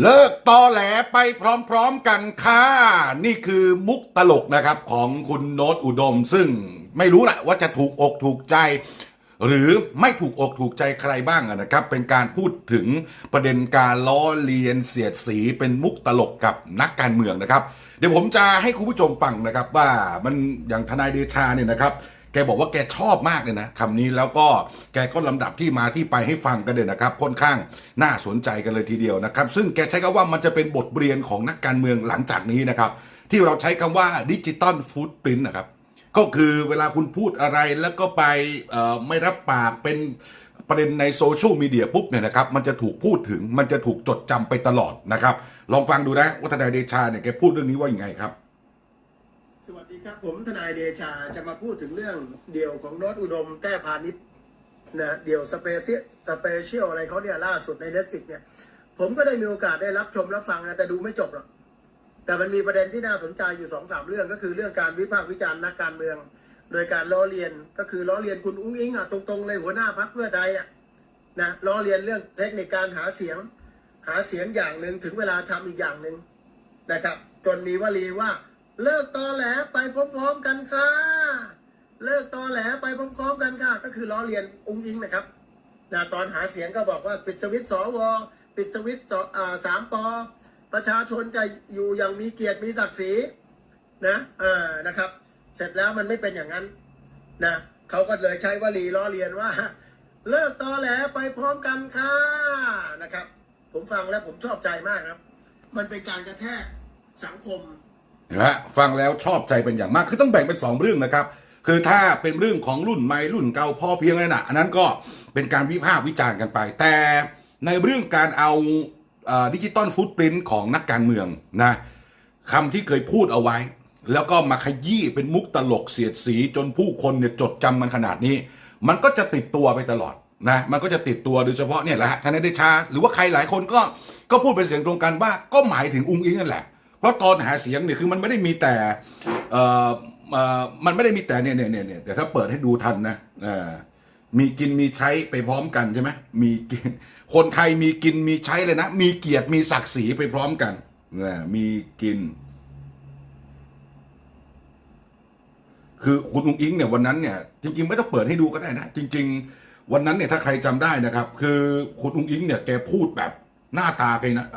เลิกตอแหลไปพร้อมๆกันค่ะนี่คือมุกตลกนะครับของคุณโน้ตอุดม ซึ่งไม่รู้แหละว่าจะถูกอกถูกใจ หรือไม่ถูกอกถูกใจใครบ้างนะครับ เป็นการพูดถึงประเด็นการล้อเลียนเสียดสีเป็นมุกตลกกับนักการเมืองนะครับ เดี๋ยวผมจะให้คุณผู้ชมฟังนะครับว่ามันอย่างทนายเดชาเนี่ยนะครับ แกบอกว่าแกชอบมากเลยนะคำนี้แล้วก็แกก็ลำดับที่มาที่ไปให้ฟังกันเลยนะครับ ค่อนข้างน่าสนใจกันเลยทีเดียวนะครับ ซึ่งแกใช้คำว่ามันจะเป็นบทเรียนของนักการเมืองหลังจากนี้นะครับ ที่เราใช้คำว่าดิจิตอลฟูดปรินต์นะครับ ก็คือเวลาคุณพูดอะไรแล้วก็ไปไม่รับปากเป็นประเด็นในโซเชียลมีเดียปุ๊บเนี่ยนะครับมันจะถูกพูดถึงมันจะถูกจดจำไปตลอดนะครับ ลองฟังดูนะว่าทนายเดชาเนี่ยแกพูดเรื่องนี้ว่าอย่างไงครับ สวัสดีครับ ผมทนายเดชาจะมาพูดถึงเรื่องเดี่ยวของโนตอุดมแต้พาณิชย์นะเดี่ยวสเปเชียสเปเชียลอะไรเขาเนี่ยล่าสุดในเน็ตฟิกเนี่ยผมก็ได้มีโอกาสได้รับชมรับฟังนะแต่ดูไม่จบหรอกแต่มันมีประเด็นที่น่าสนใจอยู่สองสามเรื่องก็คือเรื่องการวิพากษ์วิจารณ์นักการเมือง โดยการล้อเลียนก็คือล้อเลียนคุณอุ้งอิงอะตรงๆเลยหัวหน้าพักเพื่อไทยอะนะล้อเลียนเรื่องเทคนิคการหาเสียง หาเสียงอย่างหนึ่งถึงเวลาทำอีกอย่างหนึ่งนะครับ จนมีวลีว่า เลิกตอแหลไปพร้อมๆกันค่ะ เลิกตอแหลไปพร้อมๆกันค่ะ ก็คือล้อเลียนอุ้งอิงนะครับนะตอนหาเสียงก็บอกว่าปิดสวิตช์สวปิดสวิตสอสามปอประชาชนจะอยู่อย่างมีเกียรติมีศักดิ์ศรีนะเออนะครับ เสร็จแล้วมันไม่เป็นอย่างนั้นนะเขาก็เลยใช้วลีล้อเลียนว่า เลิกตอแหลไปพร้อมกันค่ะนะครับ ผมฟังแล้วผมชอบใจมากครับ มันเป็นการกระแทกสังคม นะฮะฟังแล้วชอบใจเป็นอย่างมากคือต้องแบ่งเป็นสองเรื่องนะครับ คือถ้าเป็นเรื่องของรุ่นใหม่รุ่นเก่าพอเพียงเลยนะอันนั้นก็เป็นการวิพากษ์วิจารณ์กันไป แต่ในเรื่องการเอาดิจิตอลฟุตปรินต์ของนักการเมืองนะคำที่เคยพูดเอาไว้ แล้วก็มาขยี้เป็นมุกตลกเสียดสีจนผู้คนเนี่ยจดจำมันขนาดนี้ มันก็จะติดตัวไปตลอดนะมันก็จะติดตัวโดยเฉพาะเนี่ยแหละทนายเดชาหรือว่าใครหลายคนก็ก็พูดเป็นเสียงตรงกันว่าก็หมายถึงอุ้งอิงนั่นแหละ เพราะตอนหาเสียงเนี่ยคือมันไม่ได้มีแต่เอ่อเอ่อมันไม่ได้มีแต่เนี่ยเนี่ยเนี่ยเนี่ยเดี๋ยวถ้าเปิดให้ดูทันนะเอ่อมีกินมีใช้ไปพร้อมกันใช่ไหมมีกินคนไทยมีกินมีใช้เลยนะ มีเกียรติมีศักดิ์ศรีไปพร้อมกันนะมีกิน คือคุณอุ้งอิงเนี่ยวันนั้นเนี่ยจริง ๆ ไม่ต้องเปิดให้ดูก็ได้นะจริง ๆ วันนั้นเนี่ยถ้าใครจำได้นะครับ คือคุณอุ้งอิงเนี่ยแกพูดแบบ หน้าตาแกนะ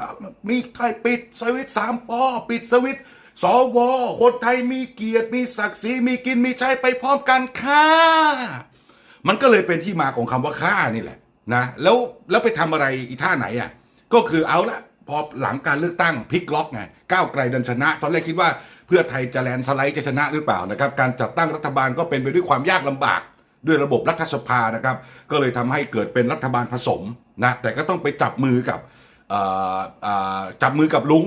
มีใครปิดสวิตช์สามปอปิดสวิตช์สวคนไทยมีเกียรติมีศักดิ์ศรีมีกินมีใช้ไปพร้อมกันค่ะมันก็เลยเป็นที่มาของคำว่าฆ่านี่แหละนะแล้วแล้วไปทำอะไรอีท่าไหนอะก็คือเอาละพอหลังการเลือกตั้งพลิกล็อกไงก้าวไกลดันชนะ ตอนแรกคิดว่าเพื่อไทยจะแลนด์สไลด์จะชนะหรือเปล่านะครับ การจัดตั้งรัฐบาลก็เป็นไปด้วยความยากลำบาก ด้วยระบบรัฐสภานะครับ ก็เลยทำให้เกิดเป็นรัฐบาลผสมนะแต่ก็ต้องไปจับมือกับ จับมือกับลุง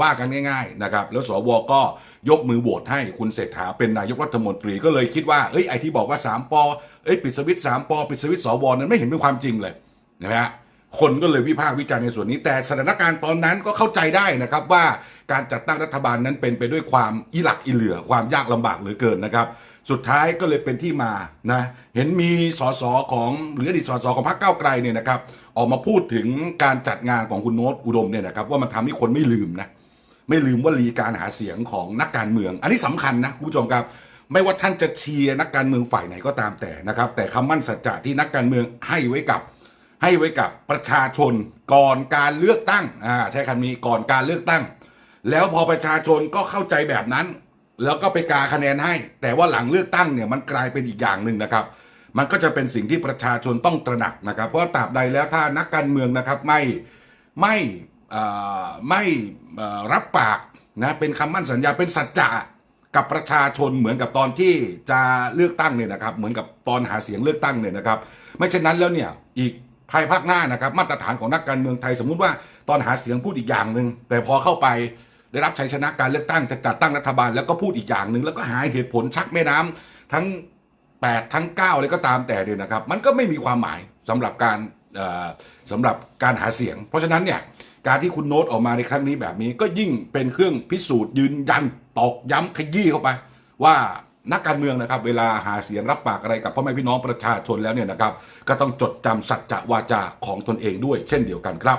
ว่ากันง่ายๆนะครับแล้วสวก็ยกมือโหวตให้คุณเศรษฐาเป็นนายกรัฐมนตรีก็เลยคิดว่าเอ้ยไอที่บอกว่า 3ปอเอ้ยปิดสวิตสามปอปิดสวิตสวนั้นไม่เห็นเป็นความจริงเลยนะฮะคนก็เลยวิพากษ์วิจารณ์ในส่วนนี้ แต่สถานการณ์ตอนนั้นก็เข้าใจได้นะครับว่าการจัดตั้งรัฐบาลนั้นเป็นไปด้วยความอิหลักอิเหลือความยากลำบากเหลือเกินนะครับ สุดท้ายก็เลยเป็นที่มานะเห็นมีสสของหรืออดีตสสของพรรคก้าวไกลเนี่ยนะครับออกมาพูดถึงการจัดงานของคุณโน้ตอุดมเนี่ยนะครับว่ามันทำให้คนไม่ลืมนะไม่ลืมว่าลีการหาเสียงของนักการเมือง อันนี้สำคัญนะคุณผู้ชมครับ ไม่ว่าท่านจะเชียร์นักการเมืองฝ่ายไหนก็ตามแต่นะครับ แต่คำมั่นสัจจะที่นักการเมืองให้ไว้กับ ให้ไว้กับประชาชนก่อนการเลือกตั้งอ่าใช้คำนี้ก่อนการเลือกตั้ง แล้วพอประชาชนก็เข้าใจแบบนั้น แล้วก็ไปกาคะแนนให้ แต่ว่าหลังเลือกตั้งเนี่ยมันกลายเป็นอีกอย่างหนึ่งนะครับ มันก็จะเป็นสิ่งที่ประชาชนต้องตระหนักนะครับ เพราะตราบใดแล้วถ้านักการเมืองนะครับไม่ไม่ไม่รับปากนะเป็นคำมั่นสัญญาเป็นสัจจะกับประชาชนเหมือนกับตอนที่จะเลือกตั้งเนี่ยนะครับ เหมือนกับตอนหาเสียงเลือกตั้งเนี่ยนะครับ ไม่เช่นนั้นแล้วเนี่ยอีกภายภาคหน้านะครับ มาตรฐานของนักการเมืองไทย สมมุติว่าตอนหาเสียงพูดอีกอย่างหนึ่งแต่พอเข้าไป ได้รับชัยชนะการเลือกตั้งจะจัดตั้งรัฐบาลแล้วก็พูดอีกอย่างหนึ่งแล้วก็หาเหตุผลชักแม่น้ำทั้ง 8 ทั้ง9เลยก็ตามแต่เลยนะครับ มันก็ไม่มีความหมายสำหรับการเอ่อสำหรับการหาเสียง เพราะฉะนั้นเนี่ยการที่คุณโน้ตออกมาในครั้งนี้แบบนี้ก็ยิ่งเป็นเครื่องพิสูจน์ยืนยันตอกย้ำขยี้เข้าไป ว่านักการเมืองนะครับ เวลาหาเสียงรับปากอะไรกับพ่อแม่พี่น้องประชาชนแล้วเนี่ยนะครับ ก็ต้องจดจำสัจจะวาจาของตนเองด้วย เช่นเดียวกันครับ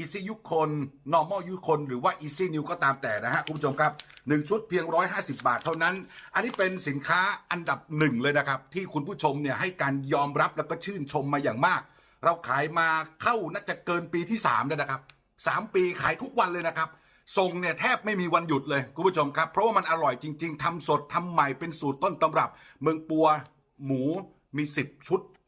อีซี่ยุคคน normal ยุคคน หรือว่า easy new ก็ตามแต่นะฮะคุณผู้ชมครับ1ชุดเพียง 150 บาทเท่านั้น อันนี้เป็นสินค้าอันดับหนึ่งเลยนะครับ ที่คุณผู้ชมเนี่ยให้การยอมรับแล้วก็ชื่นชมมาอย่างมาก เราขายมาเข้าน่าจะเกินปีที่3แล้วนะครับ 3 ปีขายทุกวันเลยนะครับส่งเนี่ยแทบไม่มีวันหยุดเลยคุณผู้ชมครับ เพราะว่ามันอร่อยจริง ๆทำสดทำใหม่เป็นสูตรต้นตำรับ เมืองปัวหมูมี 10 ชุด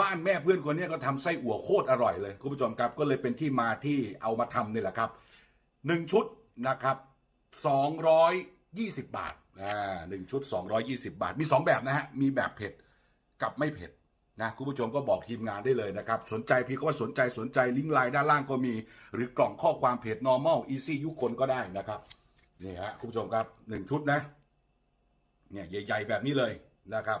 บ้านแม่เพื่อนคนนี้ก็ทำไส้อั่วโคตรอร่อยเลยคุณผู้ชมครับก็เลยเป็นที่มาที่เอามาทำนี่แหละครับหนึ่งชุดนะครับสองร้อยยี่สิบบาทอ่าหนึ่งชุดสองร้อยยี่สิบาท มีสองแบบนะฮะมีแบบเผ็ดกับไม่เผ็ดนะคุณผู้ชมก็บอกทีมงานได้เลยนะครับ สนใจพี่ก็ว่าสนใจสนใจลิงก์ไลน์ด้านล่างก็มี หรือกล่องข้อความเพจ normal easy ยุคคนก็ได้นะครับนี่ฮะคุณผู้ชมครับหนึ่งชุดนะเนี่ยใหญ่ ๆ แบบนี้เลยนะครับ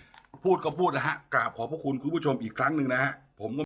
พูดก็พูดนะฮะกราบขอบพระคุณคุณผู้ชมอีกครั้งหนึ่งนะฮะผมก็